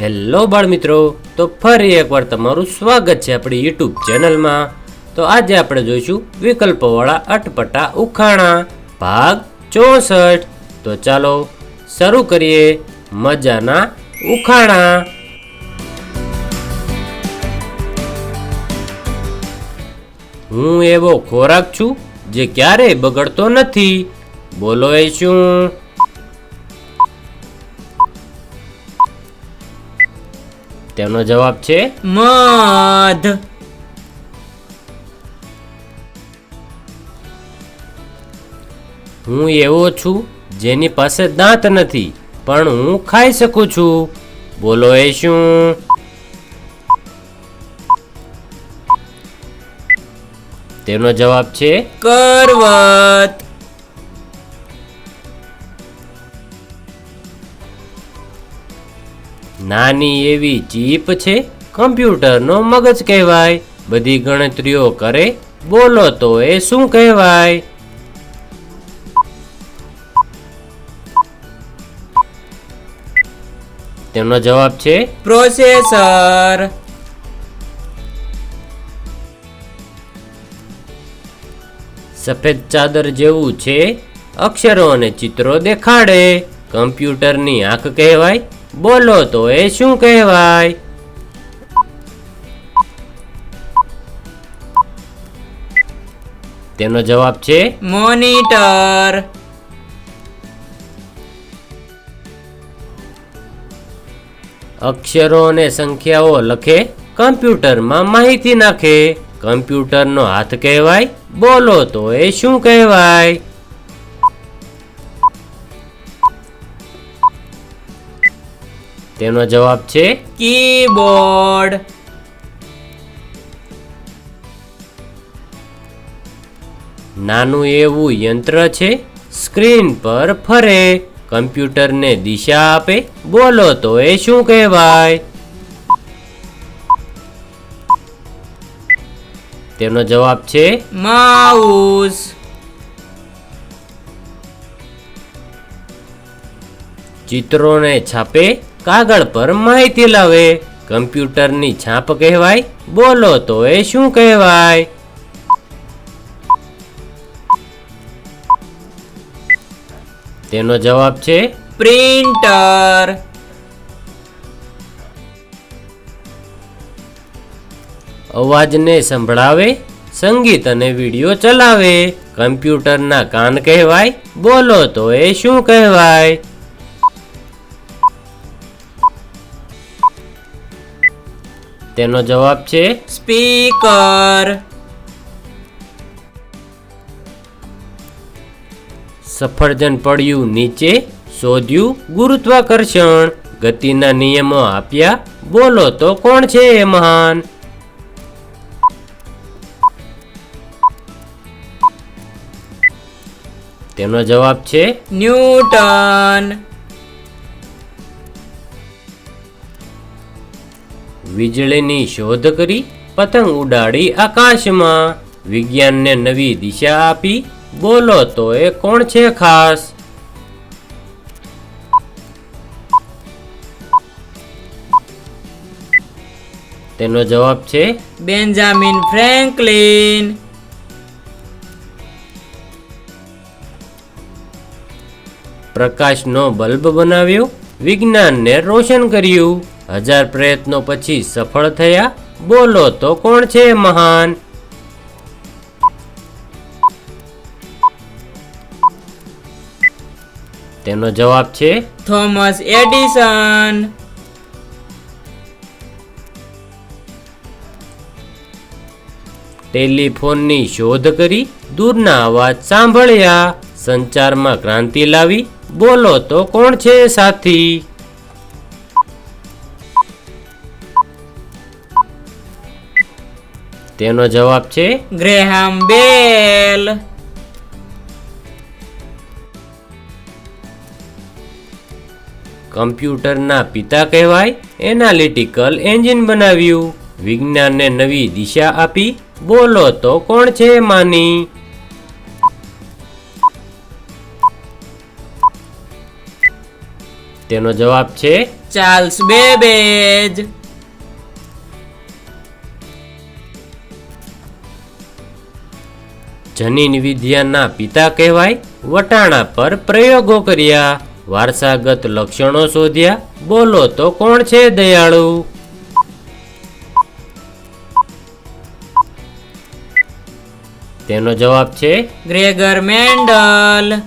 Hello બાળ મિત્રો તો ફરી એકવાર તમારું સ્વાગત છે આપણી યુટ્યુબ ચેનલમાં. તો આજે આપણે જોઈશું વિકલ્પોવાળા અટપટા ઉખાણા, ભાગ ચોસઠ. તો ચાલો શરૂ કરીએ મજાના ઉખાણા. હું એવો ખોરાક છું જે ક્યારેય બગડતો નથી. બોલો એ શું? તેનો જવાબ છે મધ. હું એવો છું જેની પાસે દાંત નથી, પણ હું ખાઈ શકું છું. બોલો એ શું? તેનો જવાબ છે કરવત. નાની એવી ચીપ છે કમ્પ્યુટરનો મગજ કહેવાય. બધી ગણતરીઓ કરે બોલો તો એ શું કહેવાય? તેનો જવાબ છે પ્રોસેસર. સફેદ ચાદર જેવું છે અક્ષરો અને ચિત્રો દેખાડે. કમ્પ્યુટરની આંખ કહેવાય બોલો તો એ શું કહેવાય? તેનો જવાબ છે મોનિટર. અક્ષરો અને સંખ્યાઓ લખે કમ્પ્યુટરમાં માહિતી નાખે. કમ્પ્યુટરનો હાથ કહેવાય બોલો તો એ શું કહેવાય? તેનો જવાબ છે કીબોર્ડ. નાનું એવું યંત્ર છે સ્ક્રીન પર ફરે. કમ્પ્યુટરને દિશા આપે. બોલો તો એ શું કહેવાય? તેનો જવાબ છે માઉસ. ચિત્રોને છાપે. કાગળ પર માહિતી લાવે. કમ્પ્યુટરની છાપ કહેવાય, બોલો તો એ શું કહેવાય? તેનો જવાબ છે પ્રિન્ટર. અવાજને સંભળાવે, સંગીત અને વીડિયો ચલાવે. કમ્પ્યુટરના કાન કહેવાય, બોલો તો એ શું કહેવાય? તેનો જવાબ છે સ્પીકર. સફરજન પડ્યું નીચે, શોધ્યું ગુરુત્વાકર્ષણ. ગતિના નિયમો આપ્યા, બોલો તો કોણ છે એ મહાન? તેનો જવાબ છે ન્યૂટન. વીજળીની શોધ કરી, પતંગ ઉડાડી આકાશમાં. વિજ્ઞાનને નવી દિશા આપી, બોલો તો એ કોણ છે ખાસ? તેનો જવાબ છે બેન્જામિન ફ્રેન્કલિન. પ્રકાશનો બલ્બ બનાવ્યો, વિજ્ઞાનને રોશન કર્યું. હજાર પ્રયત્નો પછી સફળ થયા? બોલો તો કોણ છે મહાન? તેનો જવાબ છે થોમસ એડિસન. ટેલિફોનની શોધ કરી દૂરના અવાજ સાંભળ્યા સંચારમાં ક્રાંતિ લાવી. બોલો તો કોણ છે સાથી? તેનો જવાબ છે ગ્રેહામ બેલ. કમ્પ્યુટરના પિતા કહેવાય એનાલિટિકલ એન્જિન બનાવ્યું. વિજ્ઞાનને નવી દિશા આપી બોલો તો કોણ છે માની? તેનો જવાબ છે ચાર્લ્સ બેબેજ. જનીન વિદ્યાના પિતા કહેવાય, વટાણા પર પ્રયોગો કર્યા. વારસાગત લક્ષણો શોધ્યા, બોલો તો કોણ છે દયાળુ? તેનો જવાબ છે ગ્રેગર મેન્ડલ.